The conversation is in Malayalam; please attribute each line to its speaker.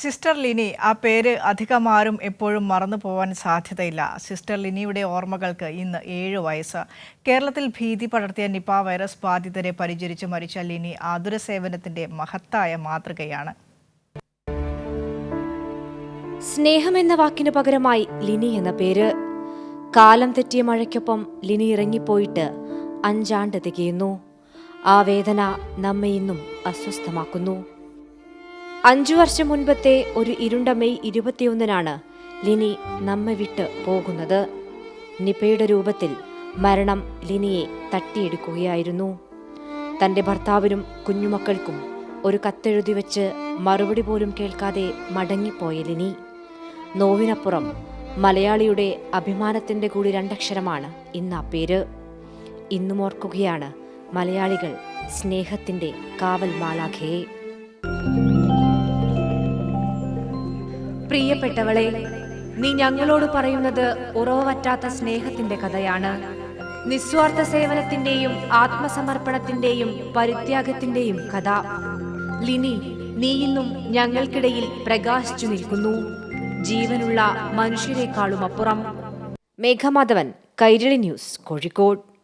Speaker 1: സിസ്റ്റർ ലിനി ആ പേര് അധികമാരും എപ്പോഴും മറന്നു പോവാൻ സാധ്യതയില്ല. സിസ്റ്റർ ലിനിയുടെ ഓർമ്മകൾക്ക് ഇന്ന് ഏഴ് വയസ്സ്. കേരളത്തിൽ ഭീതി പടർത്തിയ നിപ വൈറസ് ബാധിതരെ പരിചരിച്ച് മരിച്ച ലിനി ആതുര സേവനത്തിന്റെ മഹത്തായ മാതൃകയാണ്.
Speaker 2: സ്നേഹം എന്ന വാക്കിനു പകരമായി ലിനി എന്ന പേര്. കാലം തെറ്റിയ മഴയ്ക്കൊപ്പം ലിനി ഇറങ്ങിപ്പോയിട്ട് അഞ്ചാണ്ട് തികയുന്നു. ആ വേദന നമ്മെ ഇന്നും അസ്വസ്ഥമാക്കുന്നു. അഞ്ചു വർഷം മുൻപത്തെ ഒരു ഇരുണ്ട മെയ് ഇരുപത്തിയൊന്നിനാണ് ലിനി നമ്മെ വിട്ട് പോകുന്നത്. നിപയുടെ രൂപത്തിൽ മരണം ലിനിയെ തട്ടിയെടുക്കുകയായിരുന്നു. തന്റെ ഭർത്താവിനും കുഞ്ഞുമക്കൾക്കും ഒരു കത്തെഴുതി വെച്ച് മറുപടി പോലും കേൾക്കാതെ മടങ്ങിപ്പോയ ലിനി. നോവിനപ്പുറം മലയാളിയുടെ അഭിമാനത്തിന്റെ കൂടി രണ്ടക്ഷരമാണ് ഇന്ന് ആ പേര്. ഇന്നും ഓർക്കുകയാണ് മലയാളികൾ സ്നേഹത്തിന്റെ കാവൽ മാലാഖയെ പ്രിയപ്പെട്ടവളെ നീ ഞങ്ങളോട് പറയുന്നത് ഉറവറ്റാത്ത സ്നേഹത്തിന്റെ കഥയാണ്. നിസ്വാർത്ഥ സേവനത്തിന്റെയും ആത്മസമർപ്പണത്തിന്റെയും പരിത്യാഗത്തിന്റെയും കഥ. ലിനി നീ ഇന്നും ഞങ്ങൾക്കിടയിൽ പ്രകാശിച്ചു നിൽക്കുന്നു. ജീവനുള്ള മനുഷ്യരെക്കാളും അപ്പുറം മേഘമാധവൻ കൈരളി ന്യൂസ് കോഴിക്കോട്.